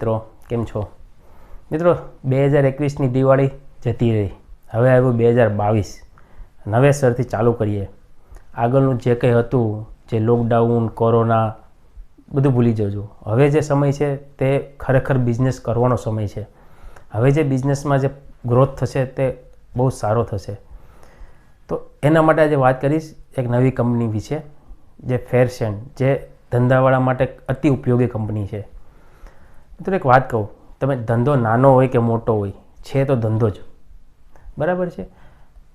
મિત્રો, કેમ છો? મિત્રો, બે હજાર એકવીસની દિવાળી જતી રહી. હવે આવ્યું બે હજાર બાવીસ. નવેસરથી ચાલુ કરીએ. આગળનું જે કંઈ હતું, જે લોકડાઉન કોરોના બધું ભૂલી જજો. હવે જે સમય છે, તે ખરેખર બિઝનેસ કરવાનો સમય છે. હવે જે બિઝનેસમાં જે ગ્રોથ થશે, તે બહુ સારો થશે. તો એના માટે આજે વાત કરીશ એક નવી કંપની વિશે, જે ફેરસેન જે ધંધાવાળા માટે અતિ ઉપયોગી કંપની છે. મિત્રો એક વાત કહું, તમે ધંધો નાનો હોય કે મોટો હોય, છે તો ધંધો જ. બરાબર છે?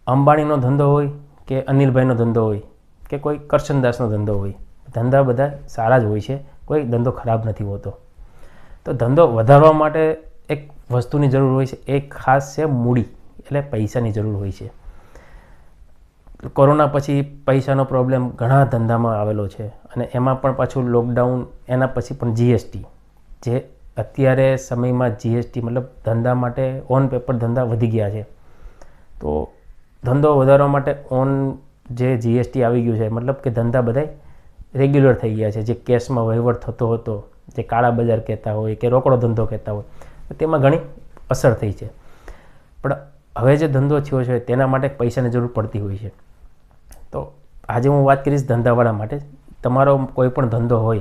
અંબાણીનો ધંધો હોય કે અનિલભાઈનો ધંધો હોય કે કોઈ કરશનદાસનો ધંધો હોય, ધંધા બધા સારા જ હોય છે, કોઈ ધંધો ખરાબ નથી હોતો. તો ધંધો વધારવા માટે એક વસ્તુની જરૂર હોય છે એ ખાસ છે મૂડી, એટલે પૈસાની જરૂર હોય છે. કોરોના પછી પૈસાનો પ્રોબ્લેમ ઘણા ધંધામાં આવેલો છે અને એમાં પણ પાછું લોકડાઉન એના પછી પણ જીએસટી જે અત્યારે સમયમાં જીએસટી મતલબ ધંધા માટે ઓન પેપર ધંધા વધી ગયા છે. તો ધંધો વધારવા માટે ઓન જે જીએસટી આવી ગયું છે, મતલબ કે ધંધા બધાય રેગ્યુલર થઈ ગયા છે. જે કેશમાં વહીવટ થતો હતો, જે કાળા બજાર કહેતા હોય કે રોકડો ધંધો કહેતા હોય તેમાં ઘણી અસર થઈ છે. પણ હવે જે ધંધો થયો છે, તેના માટે પૈસાની જરૂર પડતી હોય છે. તો આજે હું વાત કરીશ ધંધાવાળા માટે. તમારો કોઈ પણ ધંધો હોય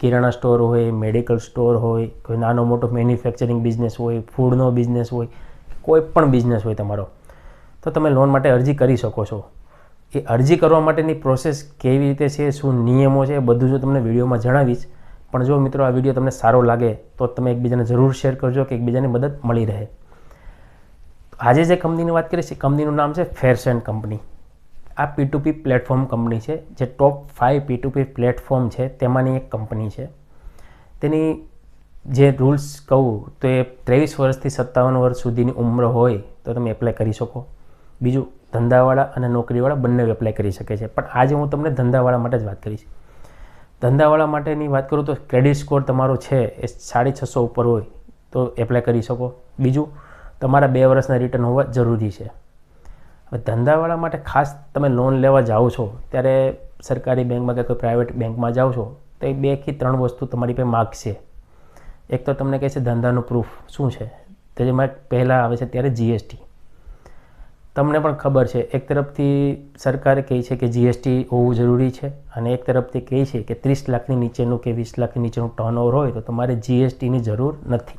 કિરાણા સ્ટોર હોય, મેડિકલ સ્ટોર હોય, કોઈ નાનો મોટો મેન્યુફેક્ચરિંગ બિઝનેસ હોય, ફૂડનો બિઝનેસ હોય, કોઈ પણ બિઝનેસ હોય તમારો, તો તમે લોન માટે અરજી કરી શકો છો. એ અરજી કરવા માટેની પ્રોસેસ કેવી રીતે છે, શું નિયમો છે, એ બધું જો તમને વિડીયોમાં જણાવીશ. પણ જો મિત્રો આ વીડિયો તમને સારો લાગે, તો તમે એકબીજાને જરૂર શેર કરજો કે એકબીજાની મદદ મળી રહે. આજે જે કંપનીની વાત કરીએ છીએ કંપનીનું નામ છે ફેરસેન્ડ કંપની. આ P two P platform company છે, જે top five P two P platform છે, તેમાંની એક કંપની છે. તેની જે રૂલ્સ કહું, તો એ ત્રેવીસ વર્ષથી સત્તાવન વર્ષ સુધીની ઉંમર હોય તો તમે એપ્લાય કરી શકો. બીજું, ધંધાવાળા અને નોકરીવાળા બંને એપ્લાય કરી શકે છે. પણ આજે હું તમને ધંધાવાળા માટે જ વાત કરીશ. ધંધાવાળા માટેની વાત કરું તો ક્રેડિટ સ્કોર તમારો છે એ સાડી છસો ઉપર હોય તો એપ્લાય કરી શકો. બીજું, તમારા બે વર્ષના રિટર્ન હોવા જરૂરી છે. હવે ધંધાવાળા માટે ખાસ તમે લોન લેવા જાઓ છો, ત્યારે સરકારી બેંકમાં કે કોઈ પ્રાઇવેટ બેંકમાં જાઓ છો, તો એ બેથી ત્રણ વસ્તુ તમારી પાસે માગશે. એક તો તમને કહે છે ધંધાનું પ્રૂફ શું છે? તો જેમાં પહેલાં આવે છે ત્યારે જીએસટી તમને પણ ખબર છે, એક તરફથી સરકારે કહે છે કે જીએસટી હોવું જરૂરી છે અને એક તરફથી કહે છે કે ત્રીસ લાખની નીચેનું કે વીસ લાખની નીચેનું ટર્નઓવર હોય તો તમારે જીએસટીની જરૂર નથી.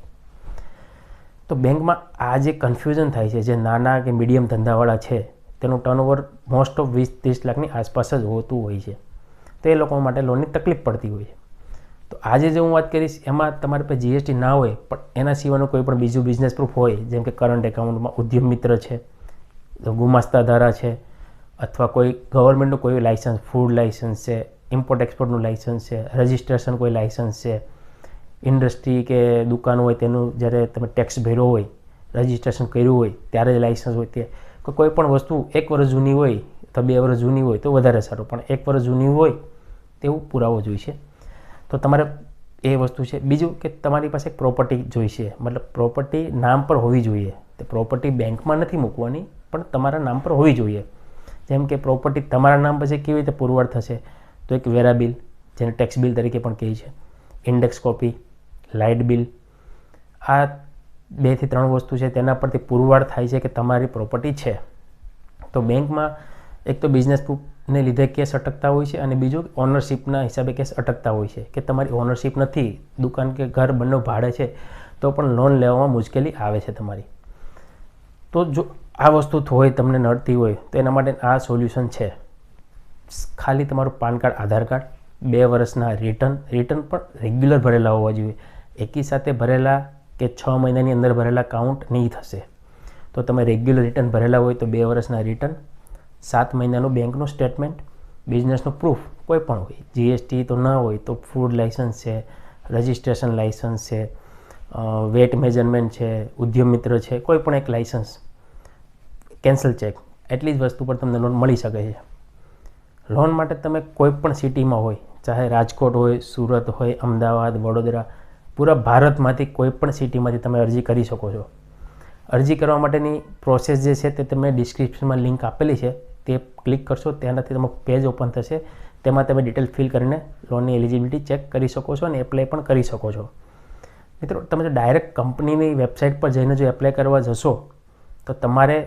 તો બેંકમાં આ જે કન્ફ્યુઝન થાય છે, જે નાના કે મીડિયમ ધંધાવાળા છે, તેનું ટર્નઓવર મોસ્ટ ઓફ વીસ, ત્રીસ લાખની આસપાસ જ હોતું હોય છે. તો એ લોકો માટે લોનની તકલીફ પડતી હોય છે. તો આજે જે હું વાત કરીશ, એમાં તમારે પાસે જીએસટી ના હોય, પણ એના સિવાયનું કોઈ પણ બીજું બિઝનેસ પ્રૂફ હોય, જેમ કે કરંટ એકાઉન્ટમાં ઉદ્યમ મિત્ર છે ગુમાસ્તા ધારા છે, અથવા કોઈ ગવર્મેન્ટનું કોઈ લાઇસન્સ ફૂડ લાઇસન્સ છે ઇમ્પોર્ટ એક્સપોર્ટનું લાઇસન્સ છે રજિસ્ટ્રેશન કોઈ લાઇસન્સ છે ઇન્ડસ્ટ્રી કે દુકાન હોય તેનું જ્યારે તમે ટેક્સ ભર્યો હોય રજિસ્ટ્રેશન કર્યું હોય, ત્યારે જ લાઇસન્સ હોય તે. કોઈ પણ વસ્તુ એક વર્ષ જૂની હોય તો બે વર્ષ જૂની હોય તો વધારે સારું. પણ એક વર્ષ જૂની હોય તેવું પુરાવો જોઈશે. તો તમારે એ વસ્તુ છે. બીજું કે તમારી પાસે એક પ્રોપર્ટી જોઈશે. મતલબ પ્રોપર્ટી નામ પર હોવી જોઈએ. તે પ્રોપર્ટી બેંકમાં નથી મૂકવાની, પણ તમારા નામ પર હોવી જોઈએ. જેમ કે પ્રોપર્ટી તમારા નામ પછી કેવી રીતે પુરવાર થશે? તો એક વેરા બિલ, જેને ટેક્સ બિલ તરીકે પણ કહે છે. Index copy light bill. આ બેથી ત્રણ વસ્તુ છે, તેના પરથી પુરવાર થાય છે કે તમારી પ્રોપર્ટી છે. તો બેંકમાં એક તો બિઝનેસ પ્રૂફને લીધે કેસ અટકતા હોય છે અને બીજું ઓનરશિપના હિસાબે કેસ અટકતા હોય છે કે તમારી ઓનરશિપ નથી, દુકાન કે ઘર બંને ભાડે છે, તો પણ લોન લેવામાં મુશ્કેલી આવે છે તમારી. તો જો આ વસ્તુ હોય, તમને નડતી હોય, તો એના માટે આ સોલ્યુશન છે. ખાલી તમારું પાન કાર્ડ, આધાર કાર્ડ, બે વર્ષના રિટર્ન રિટર્ન પણ રેગ્યુલર ભરેલા હોવા જોઈએ. એકી સાથે ભરેલા કે છ મહિનાની અંદર ભરેલા કાઉન્ટ નહીં થશે. તો તમે રેગ્યુલર રિટર્ન ભરેલા હોય તો બે વર્ષના રિટર્ન સાત મહિનાનું બેંકનું સ્ટેટમેન્ટ બિઝનેસનું પ્રૂફ કોઈ પણ હોય. જીએસટી તો ન હોય તો ફૂડ લાઇસન્સ છે રજિસ્ટ્રેશન લાઇસન્સ છે વેટ મેજરમેન્ટ છે ઉદ્યમ મિત્ર છે, કોઈ પણ એક લાઇસન્સ કેન્સલ ચેક એટલી જ વસ્તુ પર તમને લોન મળી શકે છે. લોન માટે તમે કોઈ પણ સિટીમાં હોય, ચાહે રાજકોટ હોય, સુરત હોય, અમદાવાદ, વડોદરા પૂરા ભારતમાંથી કોઈ પણ સિટીમાંથી તમે અરજી કરી શકો છો. અરજી કરવા માટેની પ્રોસેસ જે છે તે તમે ડિસ્ક્રિપ્શનમાં લિંક આપેલી છે, તે ક્લિક કરશો તેનાથી તમારું પેજ ઓપન થશે. તેમાં તમે ડિટેલ ફિલ કરીને લોનની એલિજિબિલિટી ચેક કરી શકો છો અને એપ્લાય પણ કરી શકો છો. મિત્રો, તમે જો ડાયરેક્ટ કંપનીની વેબસાઇટ પર જઈને જો એપ્લાય કરવા જશો, તો તમારે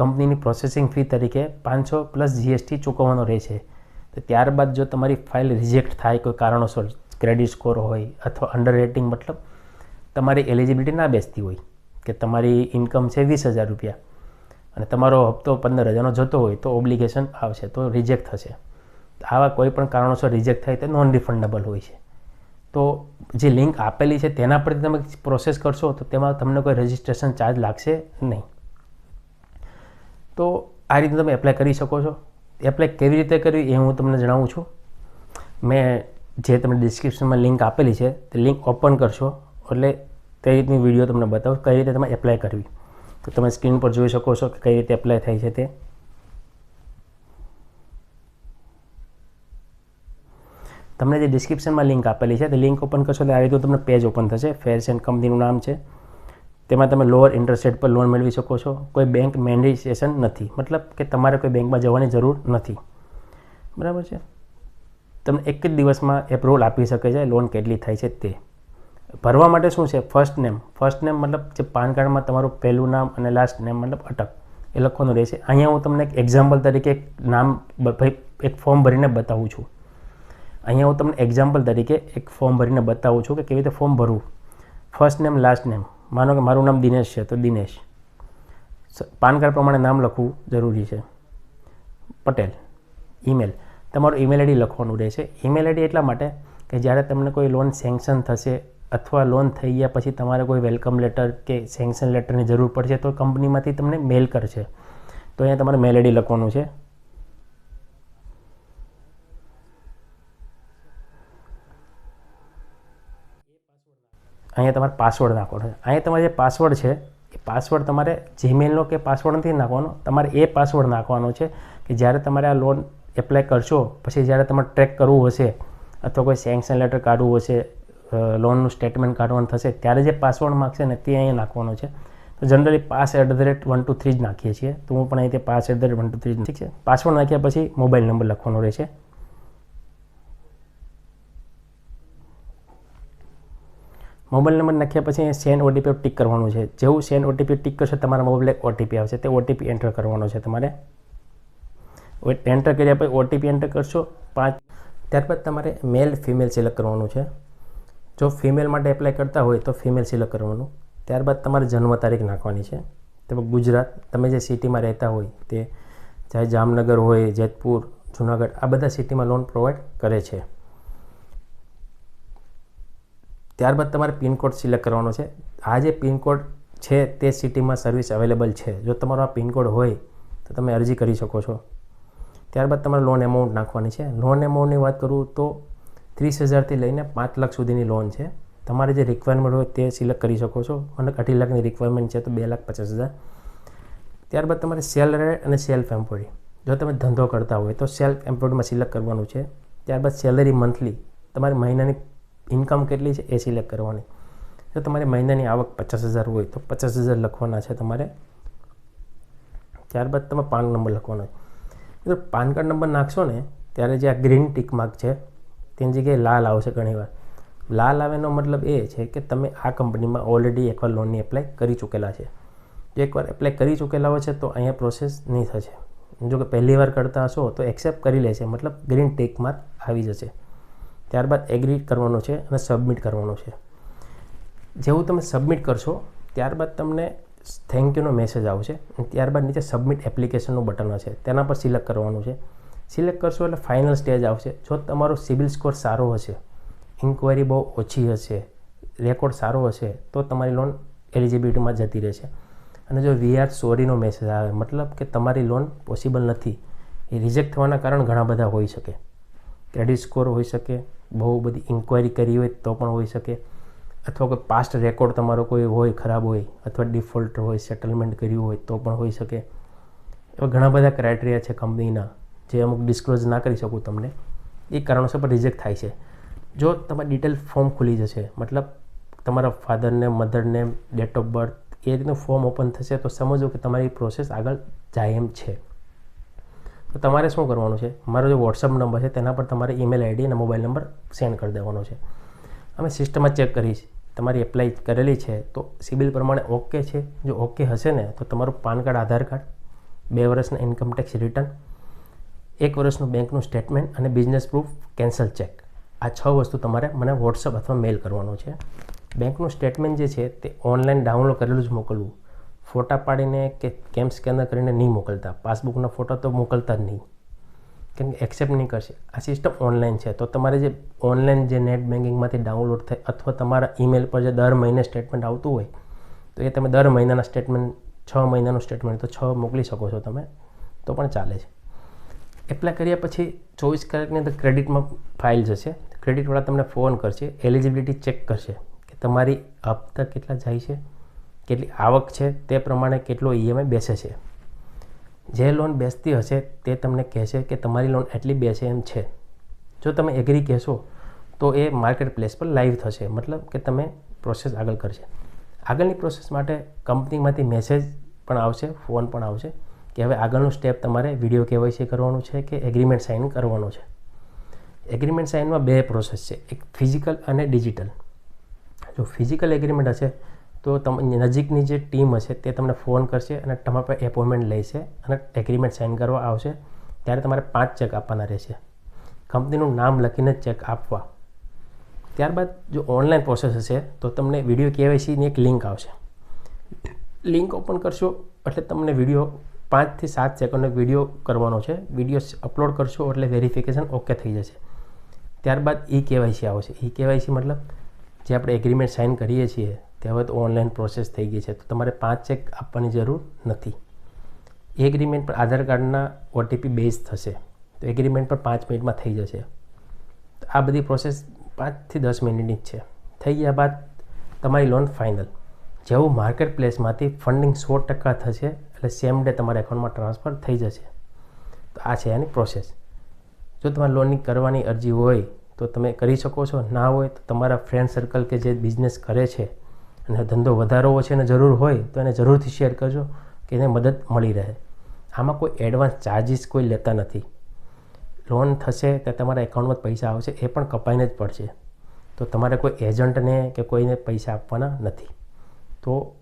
કંપનીની પ્રોસેસિંગ ફી તરીકે પાંચસો પ્લસ જીએસટી ચૂકવવાનો રહેશે. તો ત્યારબાદ જો તમારી ફાઇલ રિજેક્ટ થાય કોઈ કારણોસર ક્રેડિટ સ્કોર હોય અથવા અંડર રેટિંગ મતલબ તમારી એલિજિબિલિટી ના બેસતી હોય કે તમારી ઇન્કમ છે વીસ હજાર રૂપિયા અને તમારો હપ્તો પંદર હજારનો જતો હોય તો ઓબ્લિગેશન આવશે તો રિજેક્ટ થશે. આવા કોઈ પણ કારણોસર રિજેક્ટ થાય તો નોન રિફંડેબલ હોય છે. તો જે લિંક આપેલી છે તેના પરથી તમે પ્રોસેસ કરશો તો તેમાં તમને કોઈ રજિસ્ટ્રેશન ચાર્જ લાગશે નહીં. તો આ રીતે તમે એપ્લાય કરી શકો છો. એપ્લાય કેવી રીતે કરવી એ હું તમને જણાવું છું. મેં જે તમને ડિસ્ક્રિપ્શનમાં લિંક આપેલી છે, તે લિંક ઓપન કરશો. એટલે તે રીતની વીડિયો તમને બતાવો, કઈ રીતે તમે એપ્લાય કરવી. તો તમે સ્ક્રીન પર જોઈ શકો છો કે કઈ રીતે એપ્લાય થાય છે તે. તમને જે ડિસ્ક્રિપ્શનમાં લિંક આપેલી છે, તે લિંક ઓપન કરશો એટલે આ રીતે તમને પેજ ઓપન થશે. ફેર્સ એન્ડ કંપનીનું નામ છે. તેમાં તમે લોઅર ઇન્ટરેસ્ટ રેટ પર લોન મેળવી શકો છો. કોઈ બેંક મેન્ડેશન નથી. મતલબ કે તમારે કોઈ બેંકમાં જવાની જરૂર નથી. બરાબર છે? તમને એક જ દિવસમાં એપ્રુવલ આપી શકે છે લોન કેટલી થાય છે તે. ભરવા માટે શું છે? ફર્સ્ટ નેમ ફર્સ્ટ નેમ મતલબ જે પાન કાર્ડમાં તમારું પહેલું નામ અને લાસ્ટ નેમ મતલબ અટક. એ લખવાનું રહેશે. અહીંયા હું તમને એક એક્ઝામ્પલ તરીકે એક નામ ભાઈ, એક ફોર્મ ભરીને બતાવું છું. અહીંયા હું તમને એક્ઝામ્પલ તરીકે એક ફોર્મ ભરીને બતાવું છું કે કેવી રીતે ફોર્મ ભરવું. ફર્સ્ટ નેમ લાસ્ટ નેમ માનો કે મારું નામ દિનેશ છે, તો દિનેશ. પાન કાર્ડ પ્રમાણે નામ લખવું જરૂરી છે. પટેલ. ઈમેલ તમારું ઈમેલ આઈડી લખવાનું રહેશે. ઈમેલ આઈડી એટલા માટે કે જ્યારે તમને કોઈ લોન સેન્કશન થશે અથવા લોન થઈ ગયા પછી તમારે કોઈ વેલકમ લેટર કે સેન્કશન લેટરની જરૂર પડશે તો કંપનીમાંથી તમને મેલ કરશે. તો અહીંયા તમારે મેલ આઈડી લખવાનું છે. અહીંયા તમારે પાસવર્ડ નાખવાનો છે. અહીંયા તમારે જે પાસવર્ડ છે, એ પાસવર્ડ તમારે જીમેલનો કે પાસવર્ડ નથી નાખવાનો. તમારે એ પાસવર્ડ નાખવાનો છે કે જ્યારે તમારે આ લોન એપ્લાય કરશો, પછી જ્યારે તમારે ટ્રેક કરવું હશે અથવા કોઈ સેન્કશન લેટર કાઢવું હશે લોનનું સ્ટેટમેન્ટ કાઢવાનું થશે, ત્યારે જે પાસવર્ડ માગશે ને તે અહીંયા નાખવાનો છે. તો generally pass at the rate one two three જ નાખીએ છીએ. તો હું પણ અહીંથી pass at the rate one two three ઠીક છે પાસવર્ડ નાખ્યા પછી મોબાઈલ નંબર લખવાનો રહેશે. મોબાઈલ નંબર નાખ્યા પછી સેન્ડ ઓટીપી ટીક કરવાનું છે. જેવું સેન્ડ ઓટીપી ટીક કરશે, તમારા મોબાઈલ એક ઓટીપી આવશે. તે ઓટીપી એન્ટર કરવાનો છે તમારે. એન્ટર કર્યા પછી ઓટીપી એન્ટર કરશો. પાંચ. ત્યારબાદ તમારે મેલ ફિમેલ સિલેક્ટ કરવાનું છે. જો ફિમેલ માટે એપ્લાય કરતા હોય તો ફિમેલ સિલેક્ટ કરવાનું. ત્યારબાદ તમારે જન્મ તારીખ નાખવાની છે. તેમાં ગુજરાત, તમે જે સિટીમાં રહેતા હોય તે ચાહે જામનગર હોય, જેતપુર, જુનાગઢ, આ બધા સિટીમાં લોન પ્રોવાઈડ કરે છે. ત્યારબાદ તમારે પિનકોડ સિલેક્ટ કરવાનો છે. આ જે પિનકોડ છે તે સિટીમાં સર્વિસ અવેલેબલ છે. જો તમારો આ પિનકોડ હોય તો તમે અરજી કરી શકો છો. ત્યારબાદ તમારે લોન એમાઉન્ટ નાખવાની છે. લોન એમાઉન્ટની વાત કરું તો ત્રીસ હજારથી લઈને પાંચ લાખ સુધીની લોન છે. તમારે જે રિક્વાયરમેન્ટ હોય તે સિલેક્ટ કરી શકો છો. અને અઢી લાખની રિક્વાયરમેન્ટ છે તો બે લાખ પચાસ હજાર. ત્યારબાદ તમારે સેલરી અને સેલ્ફ એમ્પ્લોય જો તમે ધંધો કરતા હોય તો સેલ્ફ એમ્પ્લોયમાં સિલેક્ટ કરવાનું છે. ત્યારબાદ સેલરી મંથલી તમારી મહિનાની ઇન્કમ કેટલી છે એ સિલેક્ટ કરવાની. જો તમારી મહિનાની આવક પચાસ હજાર હોય તો પચાસ હજાર લખવાના છે તમારે. ત્યારબાદ તમે પાન નંબર લખવાનો જો પાન કાર્ડ નંબર નાખશો ને, ત્યારે જે આ ગ્રીન ટીક માર્ક છે, તેની જગ્યાએ લાલ આવશે ઘણીવાર લાલ આવેનો મતલબ એ છે કે તમે આ કંપનીમાં ઓલરેડી એકવાર લોનની એપ્લાય કરી ચૂકેલા છે. જો એકવાર એપ્લાય કરી ચૂકેલા હોય છે, તો અહીંયા પ્રોસેસ નહીં થશે. જો કે પહેલી વાર કરતા હશો, તો એક્સેપ્ટ કરી લેશે, મતલબ ગ્રીન ટીક માર્ક આવી જશે. ત્યારબાદ એગ્રી કરવાનો છે અને સબમિટ કરવાનો છે. જેવું તમે સબમિટ કરશો, ત્યારબાદ તમને થેન્ક યુનો મેસેજ આવશે ત્યારબાદ નીચે સબમિટ એપ્લિકેશનનું બટન હશે. તેના પર સિલેક્ટ કરવાનું છે. સિલેક્ટ કરશો એટલે ફાઇનલ સ્ટેજ આવશે. જો તમારો સિબિલ સ્કોર સારો હશે ઇન્ક્વાયરી બહુ ઓછી હશે રેકોર્ડ સારો હશે, તો તમારી લોન એલિજિબિલિટીમાં જતી રહેશે. અને જો વીઆર સોરીનો મેસેજ આવે, મતલબ કે તમારી લોન પોસિબલ નથી, એ રિજેક્ટ થવાના કારણ ઘણા બધા હોઈ શકે. ક્રેડિટ સ્કોર હોઈ શકે, બહુ બધી ઇન્ક્વાયરી કરી હોય તો પણ હોઈ શકે. અથવા કોઈ પાસ્ટ રેકોર્ડ તમારો કોઈ હોય, ખરાબ હોય, અથવા ડિફોલ્ટ હોય સેટલમેન્ટ કર્યું હોય, તો પણ હોઈ શકે. એવા ઘણા બધા ક્રાઇટેરિયા છે કંપનીના જે અમુક ડિસ્ક્લોઝ ના કરી શકું તમને. એ કારણોસર પણ રિજેક્ટ થાય છે. જો તમારી ડિટેલ ફોર્મ ખુલી જશે, મતલબ તમારા ફાધરને મધરને ડેટ ઓફ બર્થ એ રીતનું ફોર્મ ઓપન થશે, તો સમજો કે તમારી પ્રોસેસ આગળ જાય એમ છે. તો તમારે શું કરવાનું છે? મારો જે વોટ્સઅપ નંબર છે, તેના પર તમારે ઈમેલ આઈડી અને મોબાઈલ નંબર સેન્ડ કરી દેવાનો છે. અમે સિસ્ટમમાં ચેક કરીશ. તમારી એપ્લાય કરેલી છે, તો સિબિલ પ્રમાણે ઓકે છે? જો ઓકે હશે ને, તો તમારું પાન કાર્ડ, આધાર કાર્ડ, બે વર્ષના ઇન્કમટેક્સ રિટર્ન એક વર્ષનું બેંકનું સ્ટેટમેન્ટ અને બિઝનેસ પ્રૂફ કેન્સલ ચેક આ છ વસ્તુ તમારે મને વોટ્સઅપ અથવા મેલ કરવાનું છે. બેંકનું સ્ટેટમેન્ટ જે છે, તે ઓનલાઈન ડાઉનલોડ કરેલું જ મોકલવું. ફોટા પાડીને કે કેમ સ્કેનર કરીને નહીં મોકલતા. પાસબુકના ફોટા તો મોકલતા જ નહીં. કેમ કે એક્સેપ્ટ નહીં કરશે. આ સિસ્ટમ ઓનલાઈન છે. તો તમારે જે ઓનલાઈન જે નેટ બેન્કિંગમાંથી ડાઉનલોડ થાય અથવા તમારા ઈમેલ પર જે દર મહિને સ્ટેટમેન્ટ આવતું હોય, તો એ તમે દર મહિનાના સ્ટેટમેન્ટ છ મહિનાનું સ્ટેટમેન્ટ તો છ મોકલી શકો છો તમે. તો પણ ચાલે છે. એપ્લાય કર્યા પછી ચોવીસ કલાકની અંદર ક્રેડિટમાં ફાઇલ જશે. ક્રેડિટવાળા તમને ફોન કરશે. એલિજિબિલિટી ચેક કરશે કે તમારી હપ્તા કેટલા જાય છે, કેટલી આવક છે, તે પ્રમાણે કેટલો ઈએમઆઈ બેસે છે. જે લોન બેસતી હશે તે તમને કહેશે કે તમારી લોન એટલી બેસે એમ છે. જો તમે એગ્રી કહેશો, તો એ માર્કેટ પ્લેસ પર લાઈવ થશે. મતલબ કે તમે પ્રોસેસ આગળ કરશે. આગળની પ્રોસેસ માટે કંપનીમાંથી મેસેજ પણ આવશે ફોન પણ આવશે કે હવે આગળનું સ્ટેપ તમારે વીડિયો કેવાયસી કરવાનું છે કે એગ્રીમેન્ટ સાઇન કરવાનું છે. એગ્રીમેન્ટ સાઇનમાં બે પ્રોસેસ છે. એક ફિઝિકલ અને ડિજિટલ જો ફિઝિકલ એગ્રીમેન્ટ હશે તો તમને નજીકની જે ટીમ હશે તે તમને ફોન કરશે અને તમારા પર એપોઇન્ટમેન્ટ લેશે અને એગ્રીમેન્ટ સાઇન કરવા આવશે, ત્યારે તમારે પાંચ ચેક આપવાના રહેશે. કંપનીનું નામ લખીને ચેક આપવા. ત્યારબાદ જો ઓનલાઈન પ્રોસેસ હશે, તો તમને વીડિયો કેવાયસીની એક લિંક આવશે. લિંક ઓપન કરશો, એટલે તમને વીડિયો પાંચથી સાત સેકન્ડનો વીડિયો કરવાનો છે. વીડિયો અપલોડ કરશો, એટલે વેરિફિકેશન ઓકે થઈ જશે. ત્યારબાદ ઈ કેવાયસી આવશે. ઈ કેવાયસી મતલબ, જે આપણે એગ્રીમેન્ટ સાઇન કરીએ છીએ તે હવે તો ઓનલાઈન પ્રોસેસ થઈ ગઈ છે, તો તમારે પાંચ ચેક આપવાની જરૂર નથી. એગ્રીમેન્ટ પર આધાર કાર્ડના ઓટીપી બેઝ થશે. તો એગ્રીમેન્ટ પર પાંચ મિનિટમાં થઈ જશે. તો આ બધી પ્રોસેસ પાંચથી દસ મિનિટની જ છે. થઈ ગયા બાદ તમારી લોન ફાઇનલ જેવું માર્કેટ પ્લેસમાંથી ફંડિંગ સો ટકા થશે, એટલે સેમ ડે તમારા એકાઉન્ટમાં ટ્રાન્સફર થઈ જશે. તો આ છે એની પ્રોસેસ જો તમારે લોનની કરવાની અરજી હોય, તો તમે કરી શકો છો. ના હોય, તો તમારા ફ્રેન્ડ સર્કલ કે જે બિઝનેસ કરે છે અને ધંધો વધારવો છે અને જરૂર હોય તો એને જરૂરથી શેર કરજો કે એને મદદ મળી રહે. આમાં કોઈ એડવાન્સ ચાર્જિસ કોઈ લેતા નથી. લોન થશે તો તમારા એકાઉન્ટમાં પૈસા આવશે, એ પણ કપાઈને જ પડશે. તો તમારે કોઈ એજન્ટને કે કોઈને પૈસા આપવાના નથી. તો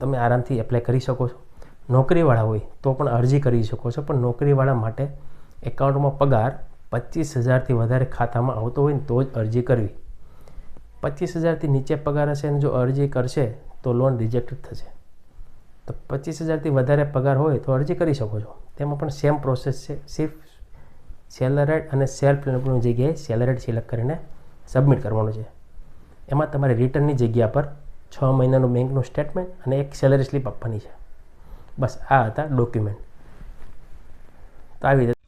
તમે આરામથી એપ્લાય કરી શકો છો. નોકરીવાળા હોય તો પણ અરજી કરી શકો છો, પણ નોકરીવાળા માટે એકાઉન્ટમાં પગાર પચીસ હજારથી વધારે ખાતામાં આવતો હોય ને તો જ અરજી કરવી. પચીસ હજારથી નીચે પગાર હશે અને જો અરજી કરશે, તો લોન રિજેક્ટ થશે. તો પચીસ હજારથી વધારે પગાર હોય તો અરજી કરી શકો છો. તેમાં પણ સેમ પ્રોસેસ છે. સિર્ફ સેલરેડ અને સેલ્ફ એમ્પ્લોયની જગ્યાએ સેલરેડ સિલેક્ટ કરીને સબમિટ કરવાનું છે. એમાં તમારે રિટર્નની જગ્યા પર છ મહિનાનું બેંકનું સ્ટેટમેન્ટ અને એક સેલરી સ્લીપ આપવાની છે. બસ આ હતા ડોક્યુમેન્ટ તો આવી રીતે